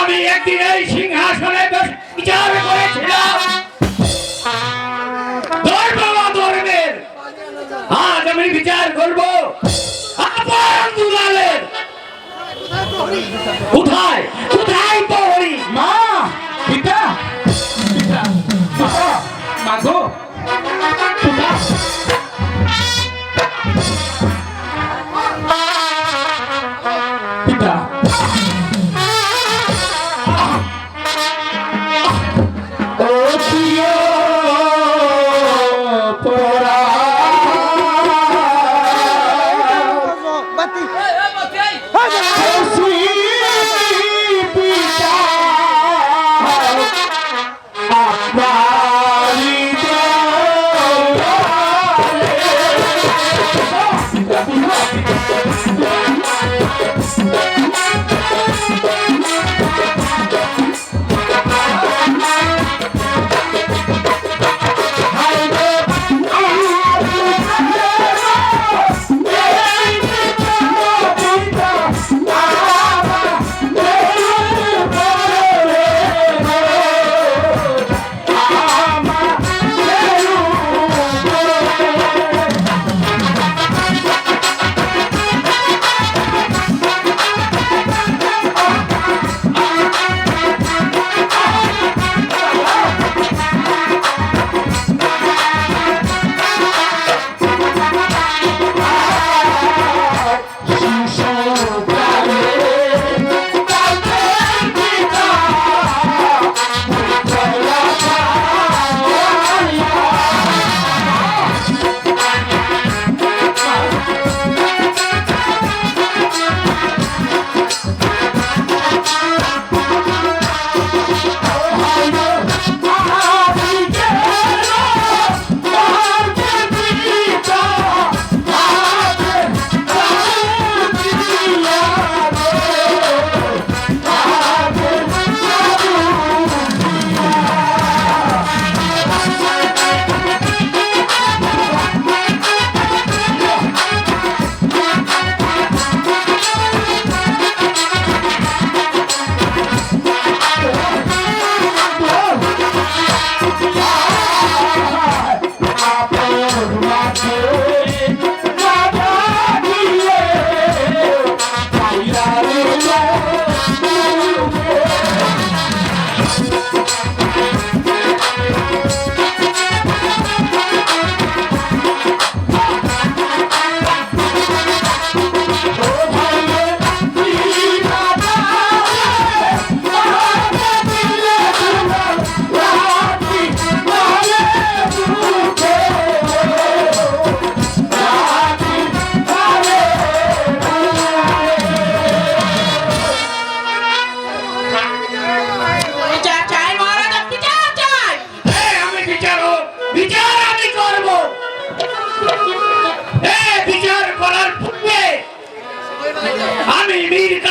আমি একদিন এই সিংহাসনে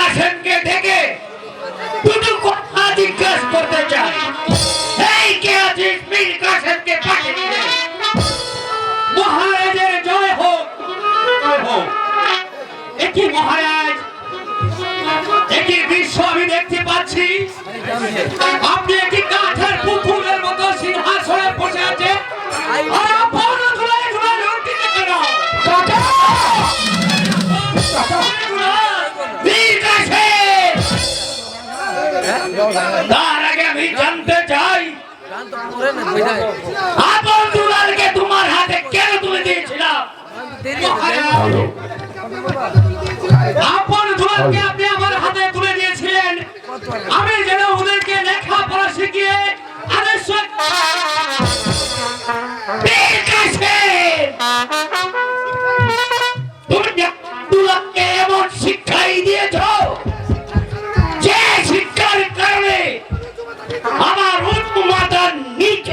কাসেমকে ডেকে দুটো কথা জিজ্ঞাসা করতে চাই। এই কে আছিস? মীর কাসেমকে পাশে মহারাজের জয় হোক। জয় হোক। একটি মহারাজ? একই বিশ্ব আমি দেখতে পাচ্ছি? আপনি একটি আপন দুলালকে তোমার হাতে কেন তুলে দিয়েছিলাম আপন দুলালকে আপনি আমার হাতে তুলে দিয়েছিলেন। আমি যেন ওদেরকে লেখাপড়া শিখিয়ে আদর্শ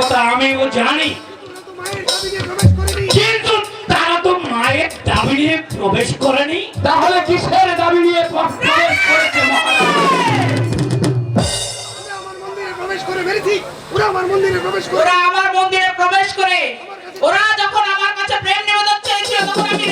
কথা আমিও জানি। কিন্তু তারা তো মায়ের দাবি নিয়ে প্রবেশ করেনি। তাহলে কিসের দাবি নিয়ে প্রবেশ করেছে মহারাজ? আমার মন্দিরে প্রবেশ করে ফেলেছি ওরা আমার মন্দিরে প্রবেশ করে। ওরা আমার মন্দিরে প্রবেশ করে ওরা যখন আমার কাছে প্রেম নিবেদন চেয়েছিল তখন আমি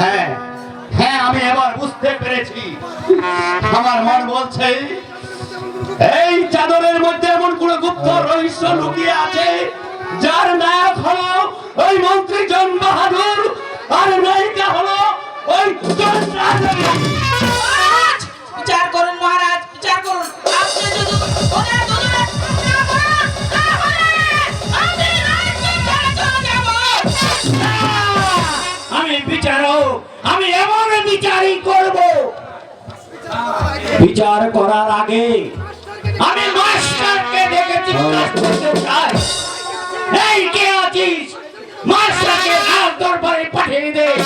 হ্যাঁ হ্যাঁ আমি এবার বুঝতে পেরেছি। আমার মন বলছে, এই চাদরের মধ্যে এমন কোন গুপ্ত রহস্য লুকিয়ে আছে, যার নায়ক হলো ওই মন্ত্রী জন বাহাদুর, আর নায়িকা হলো ওই বিচারই করব। বিচার করার আগে আমি মাস্টারকে ডেকে জিজ্ঞাসা করতে চাই। এই কে আছিস? মাস্টারকে দরবারে পাঠিয়ে দে।